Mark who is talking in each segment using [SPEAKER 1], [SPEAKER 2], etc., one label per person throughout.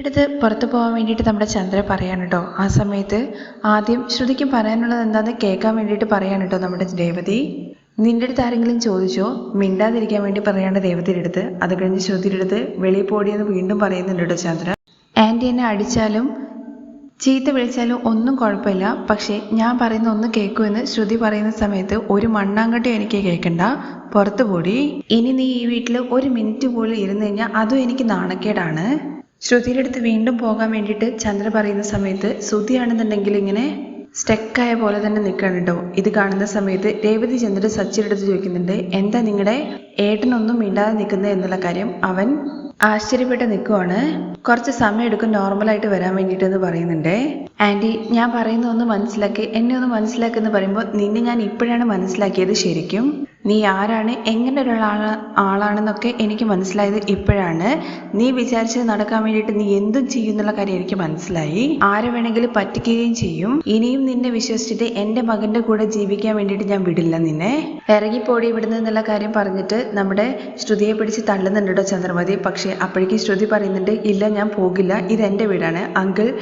[SPEAKER 1] അടുത്ത് പുറത്തു പോകാൻ വേണ്ടിയിട്ട് നമ്മുടെ ചന്ദ്ര പറയാണ് കേട്ടോ ആ സമയത്ത് ആദ്യം ശ്രുതിക്ക് പറയാനുള്ളത് എന്താണെന്ന് കേൾക്കാൻ വേണ്ടിയിട്ട് പറയാണ് കേട്ടോ നമ്മുടെ ദേവതി നിന്റെ അടുത്ത് ആരെങ്കിലും ചോദിച്ചോ? മിണ്ടാതിരിക്കാൻ വേണ്ടി പറയാണ്ട് രേവതിയുടെ അടുത്ത്. അത് കഴിഞ്ഞ് ശ്രുതിയുടെ അടുത്ത് വെളിയിൽ പോടിയെന്ന് വീണ്ടും പറയുന്നുണ്ട് കേട്ടോ ചന്ദ്ര ആന്റി എന്നെ അടിച്ചാലും ചീത്ത വിളിച്ചാലും ഒന്നും കുഴപ്പമില്ല. പക്ഷേ ഞാൻ പറയുന്ന ഒന്ന് കേൾക്കുമെന്ന് ശ്രുതി പറയുന്ന സമയത്ത് ഒരു മണ്ണാങ്കട്ടി എനിക്ക് കേൾക്കണ്ട. പുറത്തു പോടി. ഇനി നീ ഈ വീട്ടിൽ ഒരു മിനിറ്റ് പോലും ഇരുന്ന് കഴിഞ്ഞാൽ അതും എനിക്ക് നാണക്കേടാണ്. ശ്രുതിയുടെ അടുത്ത് വീണ്ടും പോകാൻ വേണ്ടിയിട്ട് ചന്ദ്ര പറയുന്ന സമയത്ത് ശ്രുതിയാണെന്നുണ്ടെങ്കിൽ ഇങ്ങനെ സ്റ്റെക്കായ പോലെ തന്നെ നിൽക്കണം കേട്ടോ ഇത് കാണുന്ന സമയത്ത് രേവതി ചന്ദ്രൻ സച്ചിയുടെ അടുത്ത് ചോദിക്കുന്നുണ്ട് എന്താ നിങ്ങളുടെ ഏട്ടനൊന്നും മിണ്ടാതെ നിൽക്കുന്നത് എന്നുള്ള കാര്യം? അവൻ ആശ്ചര്യപ്പെട്ട് നിൽക്കുവാണ്. കുറച്ച് സമയം എടുക്കും നോർമലായിട്ട് വരാൻ വേണ്ടിയിട്ട് എന്ന് പറയുന്നുണ്ട്. ആന്റി ഞാൻ പറയുന്ന ഒന്ന് മനസ്സിലാക്കി എന്നെ ഒന്ന് മനസ്സിലാക്കി എന്ന് പറയുമ്പോൾ നിന്നെ ഞാൻ ഇപ്പോഴാണ് മനസ്സിലാക്കിയത് ശരിക്കും? നീ ആരാണ്? എങ്ങനെ ഒരാളാണ് ആളാണെന്നൊക്കെ എനിക്ക് മനസ്സിലായത് ഇപ്പോഴാണ്. നീ വിചാരിച്ചത് നടക്കാൻ വേണ്ടിയിട്ട് നീ എന്തും ചെയ്യും എന്നുള്ള കാര്യം എനിക്ക് മനസ്സിലായി. ആരെ വേണമെങ്കിലും പറ്റിക്കുകയും ചെയ്യും. ഇനിയും നിന്നെ വിശ്വസിച്ചിട്ട് എന്റെ മകന്റെ കൂടെ ജീവിക്കാൻ വേണ്ടിയിട്ട് ഞാൻ വിടില്ല നിന്നെ. ഇറങ്ങിപ്പോടി ഇവിടുന്ന് എന്നുള്ള കാര്യം പറഞ്ഞിട്ട് നമ്മുടെ ശ്രുതിയെ പിടിച്ച് തള്ളുന്നുണ്ട് കേട്ടോ ചന്ദ്രമതി. പക്ഷേ അപ്പോഴേക്കും ശ്രുതി പറയുന്നുണ്ട് ഇല്ല ഞാൻ പോകില്ല. എന്റെ വീടാണ്. അങ്കിൾ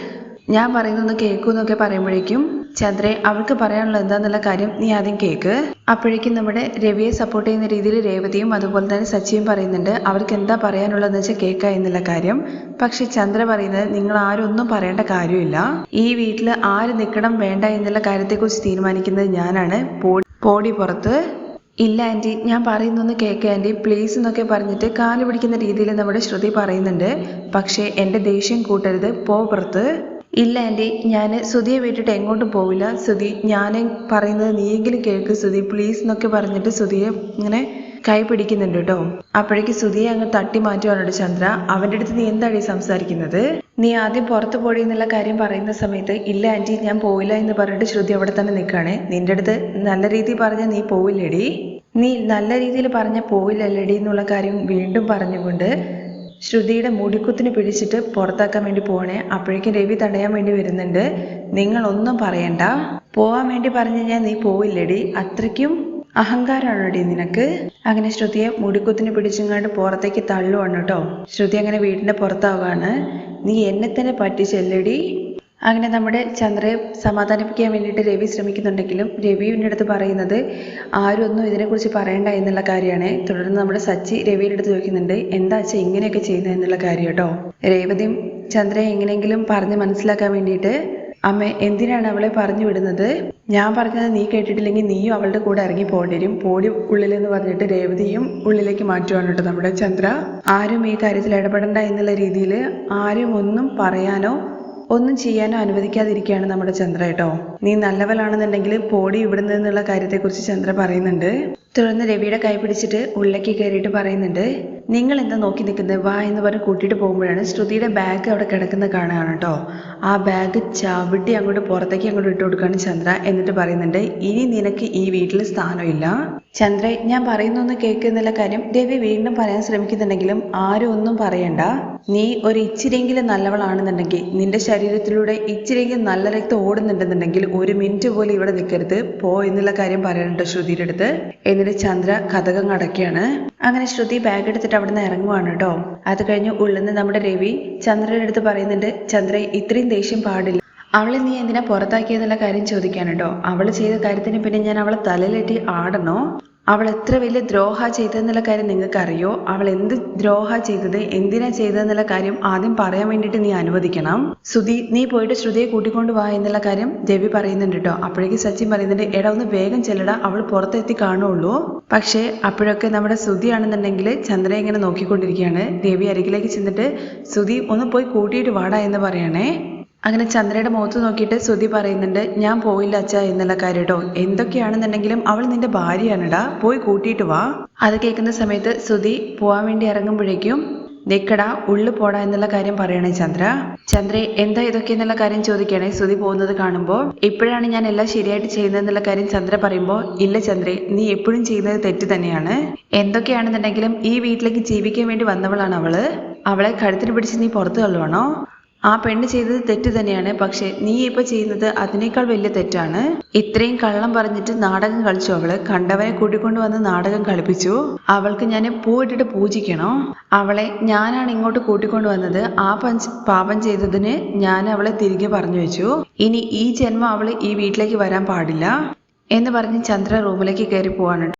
[SPEAKER 1] ഞാൻ പറയുന്നൊന്ന് കേൾക്കൂ എന്നൊക്കെ പറയുമ്പോഴേക്കും ചന്ദ്രേ അവൾക്ക് പറയാനുള്ളത് എന്താന്നുള്ള കാര്യം നീ ആദ്യം കേക്ക്. അപ്പോഴേക്കും നമ്മുടെ രവിയെ സപ്പോർട്ട് ചെയ്യുന്ന രീതിയിൽ രേവതിയും അതുപോലെ തന്നെ സച്ചിയും പറയുന്നുണ്ട് അവർക്ക് എന്താ പറയാനുള്ളതെന്ന് വെച്ചാൽ കേക്ക എന്നുള്ള കാര്യം. പക്ഷെ ചന്ദ്ര പറയുന്നത് നിങ്ങൾ ആരും ഒന്നും പറയേണ്ട കാര്യമില്ല. ഈ വീട്ടിൽ ആര് നിൽക്കണം വേണ്ട എന്നുള്ള കാര്യത്തെക്കുറിച്ച് തീരുമാനിക്കുന്നത് ഞാനാണ്. പോടി പുറത്ത്. ഇല്ല ആന്റി ഞാൻ പറയുന്നൊന്ന് കേൾക്കുക ആന്റി പ്ലീസ് എന്നൊക്കെ പറഞ്ഞിട്ട് കാൽ പിടിക്കുന്ന രീതിയിൽ നമ്മുടെ ശ്രുതി പറയുന്നുണ്ട്. പക്ഷേ എന്റെ ദേഷ്യം കൂട്ടരുത് പോ പുറത്ത്. ഇല്ല ആന്റി ഞാൻ സുധിയെ വിട്ടിട്ട് എങ്ങോട്ടും പോവില്ല. സുധി ഞാൻ പറയുന്നത് നീയെങ്കിലും കേൾക്ക് സുധി പ്ലീസ് എന്നൊക്കെ പറഞ്ഞിട്ട് സുധിയെ ഇങ്ങനെ കൈ പിടിക്കുന്നുണ്ട് കേട്ടോ അപ്പോഴേക്ക് സുധിയെ അങ്ങ് തട്ടി മാറ്റുവാണ് ചന്ദ്ര. അവന്റെ അടുത്ത് നീ എന്താണ് ഈ സംസാരിക്കുന്നത്? നീ ആദ്യം പുറത്ത് പോയി എന്നുള്ള കാര്യം പറയുന്ന സമയത്ത് ഇല്ല ആന്റി ഞാൻ പോയില്ല എന്ന് പറഞ്ഞിട്ട് ശ്രുതി അവിടെ തന്നെ നിൽക്കുകയാണ്. നിന്റെ അടുത്ത് നല്ല രീതിയിൽ പറഞ്ഞാൽ നീ പോവില്ലേടി? നീ നല്ല രീതിയിൽ പറഞ്ഞാൽ പോവില്ലല്ലേടി എന്നുള്ള കാര്യം വീണ്ടും പറഞ്ഞുകൊണ്ട് ശ്രുതിയുടെ മുടിക്കുത്തിന് പിടിച്ചിട്ട് പുറത്താക്കാൻ വേണ്ടി പോണേ അപ്പോഴേക്കും രവി തടയാൻ വേണ്ടി വരുന്നുണ്ട്. നിങ്ങൾ ഒന്നും പറയണ്ട. പോവാൻ വേണ്ടി പറഞ്ഞു ഞാൻ നീ പോവില്ലടി. അത്രയ്ക്കും അഹങ്കാരമാണോടി നിനക്ക്? അങ്ങനെ ശ്രുതിയെ മുടിക്കുത്തിന് പിടിച്ചിങ്ങാണ്ട് പുറത്തേക്ക് തള്ളുവാണ് കേട്ടോ. ശ്രുതി അങ്ങനെ വീടിന്റെ പുറത്താവുകയാണ്. നീ എന്നെ തന്നെ പറ്റിച്ചെല്ലടി. അങ്ങനെ നമ്മുടെ ചന്ദ്രയെ സമാധാനിപ്പിക്കാൻ വേണ്ടിയിട്ട് രവി ശ്രമിക്കുന്നുണ്ടെങ്കിലും രവിയുടെ അടുത്ത് പറയുന്നത് ആരും ഒന്നും ഇതിനെക്കുറിച്ച് പറയണ്ട എന്നുള്ള കാര്യമാണ്. തുടർന്ന് നമ്മുടെ സച്ചി രവിയുടെ അടുത്ത് ചോദിക്കുന്നുണ്ട് എന്താ അച്ഛാ ഇങ്ങനെയൊക്കെ ചെയ്യുന്നത് എന്നുള്ള കാര്യം കേട്ടോ? രേവതിയും ചന്ദ്രയെ എങ്ങനെയെങ്കിലും പറഞ്ഞ് മനസ്സിലാക്കാൻ വേണ്ടിയിട്ട് അമ്മ എന്തിനാണ് അവളെ പറഞ്ഞു വിടുന്നത്? ഞാൻ പറഞ്ഞത് നീ കേട്ടിട്ടില്ലെങ്കിൽ നീയും അവളുടെ കൂടെ ഇറങ്ങി പോകേണ്ടി വരും. പോടി ഉള്ളിലെന്ന് പറഞ്ഞിട്ട് രേവതിയും ഉള്ളിലേക്ക് മാറ്റുവാണ് കേട്ടോ നമ്മുടെ ചന്ദ്ര. ആരും ഈ കാര്യത്തിൽ ഇടപെടണ്ട എന്നുള്ള രീതിയിൽ ആരും ഒന്നും പറയാനോ ഒന്നും ചെയ്യാനോ അനുവദിക്കാതിരിക്കുകയാണ് നമ്മുടെ ചന്ദ്ര കേട്ടോ. നീ നല്ലവളാണെന്നുണ്ടെങ്കിൽ പോടി ഇവിടുന്ന് എന്നുള്ള കാര്യത്തെക്കുറിച്ച് ചന്ദ്ര പറയുന്നുണ്ട്. തുടർന്ന് രവിയുടെ കൈ പിടിച്ചിട്ട് ഉള്ളിലേക്ക് കയറിയിട്ട് പറയുന്നുണ്ട്. നിങ്ങൾ എന്താ നോക്കി നിൽക്കുന്നത്? വാ എന്ന് പറഞ്ഞ് കൂട്ടിയിട്ട് പോകുമ്പോഴാണ് ശ്രുതിയുടെ ബാഗ് അവിടെ കിടക്കുന്ന കാണുകയാണ് കേട്ടോ. ആ ബാഗ് ചവിട്ടി അങ്ങോട്ട് പുറത്തേക്ക് അങ്ങോട്ട് ഇട്ട് കൊടുക്കുകയാണ് ചന്ദ്ര എന്നിട്ട് പറയുന്നുണ്ട് ഇനി നിനക്ക് ഈ വീട്ടിൽ സ്ഥാനമില്ല. ചന്ദ്ര ഞാൻ പറയുന്നൊന്ന് കേൾക്കുന്നില്ല കാര്യം. ദേവി വീണ്ടും പറയാൻ ശ്രമിക്കുന്നുണ്ടെങ്കിലും ആരും ഒന്നും പറയണ്ട. നീ ഒരു ഇച്ചിരിയെങ്കിലും നല്ലവളാണെന്നുണ്ടെങ്കിൽ നിന്റെ ശരീരത്തിലൂടെ ഇച്ചിരിയെങ്കിലും നല്ല രക്തം ഓടുന്നുണ്ടെന്നുണ്ടെങ്കിൽ ഒരു മിനിറ്റ് പോലും ഇവിടെ നിൽക്കരുത്. പോ എന്നുള്ള കാര്യം പറയാനുണ്ട് ശ്രുതിയുടെ അടുത്ത്. എന്നിട്ട് ചന്ദ്ര കഥകം അടക്കുകയാണ് അങ്ങനെ ശ്രുതി ബാഗ് എടുത്തിട്ട് അവിടെ അവിടുന്ന് ഇറങ്ങുവാണ് കേട്ടോ അത് കഴിഞ്ഞ് ഉള്ളിൽ നിന്ന് നമ്മുടെ രവി ചന്ദ്രയുടെ അടുത്ത് പറയുന്നുണ്ട് ചന്ദ്ര ഇത്രയും ദേഷ്യം പാടില്ല. അവളെ നീ എന്തിനാ പുറത്താക്കിയെന്നുള്ള കാര്യം ചോദിക്കാൻ കേട്ടോ അവൾ ചെയ്ത കാര്യത്തിന് പിന്നെ ഞാൻ അവളെ തലയിലെറ്റി ആടണോ? അവൾ എത്ര വലിയ ദ്രോഹ ചെയ്തതെന്നുള്ള കാര്യം നിങ്ങൾക്ക് അറിയോ അവൾ എന്ത് ദ്രോഹ ചെയ്തത്? എന്തിനാ ചെയ്തതെന്നുള്ള കാര്യം ആദ്യം പറയാൻ വേണ്ടിയിട്ട് നീ അനുവദിക്കണം. സുധി നീ പോയിട്ട് ശ്രുതിയെ കൂട്ടിക്കൊണ്ട് വാ എന്നുള്ള കാര്യം രവി പറയുന്നുണ്ട് കേട്ടോ അപ്പോഴേക്കും സച്ചിൻ പറയുന്നുണ്ട് എടാ ഒന്ന് വേഗം ചെല്ലടാ അവൾ പുറത്തെത്തി കാണുള്ളൂ. പക്ഷേ അപ്പോഴൊക്കെ നമ്മുടെ സുധി ആണെന്നുണ്ടെങ്കിൽ ചന്ദ്രയെ ഇങ്ങനെ നോക്കിക്കൊണ്ടിരിക്കുകയാണ്. രവി അരികിലേക്ക് ചെന്നിട്ട് സുധി ഒന്ന് പോയി കൂട്ടിയിട്ട് വാടാ എന്ന് പറയണേ. അങ്ങനെ ചന്ദ്രയുടെ മുഖത്ത് നോക്കിയിട്ട് ശ്രുതി പറയുന്നുണ്ട് ഞാൻ പോയില്ല അച്ഛ എന്നുള്ള കാര്യം കേട്ടോ എന്തൊക്കെയാണെന്നുണ്ടെങ്കിലും അവൾ നിന്റെ ഭാര്യയാണടാ. പോയി കൂട്ടിയിട്ട് വാ. അത് കേൾക്കുന്ന സമയത്ത് ശ്രുതി പോവാൻ വേണ്ടി ഇറങ്ങുമ്പോഴേക്കും നിക്കടാ ഉള്ളു പോടാ എന്നുള്ള കാര്യം പറയണേ ചന്ദ്ര. ചന്ദ്ര എന്താ ഇതൊക്കെ എന്നുള്ള കാര്യം ചോദിക്കണേ ശ്രുതി പോകുന്നത് കാണുമ്പോൾ. ഇപ്പോഴാണ് ഞാൻ എല്ലാം ശരിയായിട്ട് ചെയ്യുന്നത് എന്നുള്ള കാര്യം ചന്ദ്ര പറയുമ്പോൾ ഇല്ല ചന്ദ്രേ നീ എപ്പോഴും ചെയ്യുന്നത് തെറ്റ് തന്നെയാണ്. എന്തൊക്കെയാണെന്നുണ്ടെങ്കിലും ഈ വീട്ടിലേക്ക് ജീവിക്കാൻ വേണ്ടി വന്നവളാണ് അവൾ. അവളെ കഴുത്തിന് പിടിച്ച് നീ പുറത്തു തള്ളുവാണോ? ആ പെണ്ണ് ചെയ്തത് തെറ്റ് തന്നെയാണ്. പക്ഷെ നീ ഇപ്പൊ ചെയ്യുന്നത് അതിനേക്കാൾ വലിയ തെറ്റാണ്. ഇത്രയും കള്ളം പറഞ്ഞിട്ട് നാടകം കളിച്ചു അവൾ. കണ്ടവനെ കൂട്ടിക്കൊണ്ട് വന്ന് നാടകം കളിപ്പിച്ചു. അവൾക്ക് ഞാൻ പൂവിട്ടിട്ട് പൂജിക്കണോ. അവളെ ഞാനാണ് ഇങ്ങോട്ട് കൂട്ടിക്കൊണ്ട് വന്നത്. ആ പഞ്ച് പാപം ചെയ്തതിന് ഞാൻ അവളെ തിരികെ പറഞ്ഞു വെച്ചു. ഇനി ഈ ജന്മം അവൾ ഈ വീട്ടിലേക്ക് വരാൻ പാടില്ല എന്ന് പറഞ്ഞ് ചന്ദ്ര റൂമിലേക്ക് കയറി പോവാണ്.